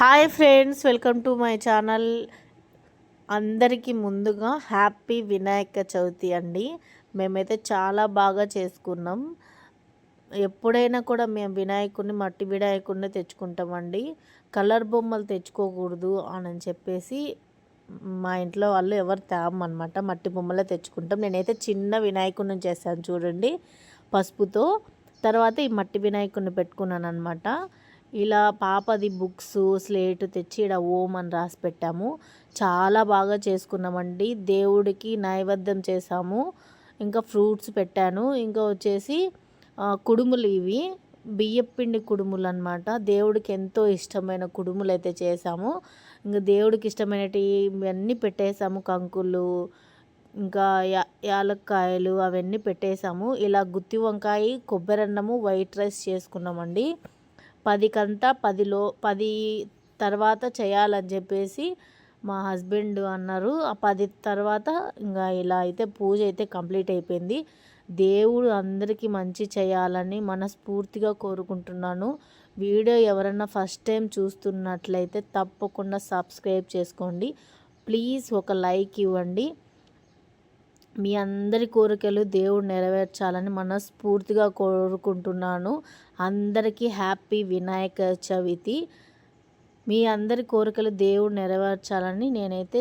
Hi friends welcome to my channel. అందరికీ ముందుగా happy Vinayaka Chavithi అండి. మేమైతే చాలా బాగా చేసుకున్నాం. ఎప్పుడైనా కూడా మేము వినాయకుడిని మట్టి వినాయకుడిని తెచ్చుకుంటామండి. కలర్ బొమ్మలు తెచ్చుకోకూడదు అని చెప్పేసి మా ఇంట్లో వాళ్ళు ఎవరు తేమన్నమాట మట్టి బొమ్మలే తెచ్చుకుంటాం. నేనైతే చిన్న వినాయకుడిని చేశాను చూడండి పసుపుతో. తర్వాత ఈ మట్టి వినాయకుడిని పెట్టుకున్నాను అనమాట ఇలా పాపది బుక్స్ స్లేట్ తెచ్చి ఇక్కడ ఓం అని రాసి పెట్టాము. చాలా బాగా చేసుకున్నామండి. దేవుడికి నైవేద్యం చేసాము ఇంకా ఫ్రూట్స్ పెట్టాను. ఇంకా వచ్చేసి కుడుములు ఇవి. బియ్యపిండి కుడుములు అనమాట దేవుడికి ఎంతో ఇష్టమైన కుడుములు అయితే చేసాము ఇంకా దేవుడికి ఇష్టమైనవి ఇవన్నీ పెట్టేసాము కంకులు ఇంకా యా యాలక్కాయలు అవన్నీ పెట్టేసాము ఇలా గుత్తి వంకాయ కొబ్బరి అన్నము వైట్ రైస్ చేసుకున్నామండి. పదికంతా పదిలో పది తర్వాత చేయాలని చెప్పేసి మా హస్బెండ్ అన్నారు. ఆ పది తర్వాత ఇంకా ఇలా అయితే పూజ అయితే కంప్లీట్ అయిపోయింది. దేవుడు అందరికీ మంచి చేయాలని మనస్ఫూర్తిగా కోరుకుంటున్నాను. వీడియో ఎవరన్నా ఫస్ట్ టైం చూస్తున్నట్లయితే తప్పకుండా సబ్స్క్రైబ్ చేసుకోండి. ప్లీజ్ ఒక లైక్ ఇవ్వండి. మీ అందరి కోరికలు దేవుడు నెరవేర్చాలని మనస్ఫూర్తిగా కోరుకుంటున్నాను. అందరికీ హ్యాపీ వినాయక చవితి. మీ అందరి కోరికలు దేవుడు నెరవేర్చాలని నేనైతే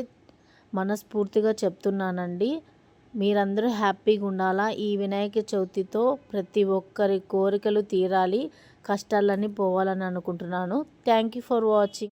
మనస్ఫూర్తిగా చెప్తున్నానండి. మీరందరూ హ్యాపీగా ఉండాలా? ఈ వినాయక చవితితో ప్రతి ఒక్కరి కోరికలు తీరాలి కష్టాలన్నీ పోవాలని అనుకుంటున్నాను. Thank you for watching.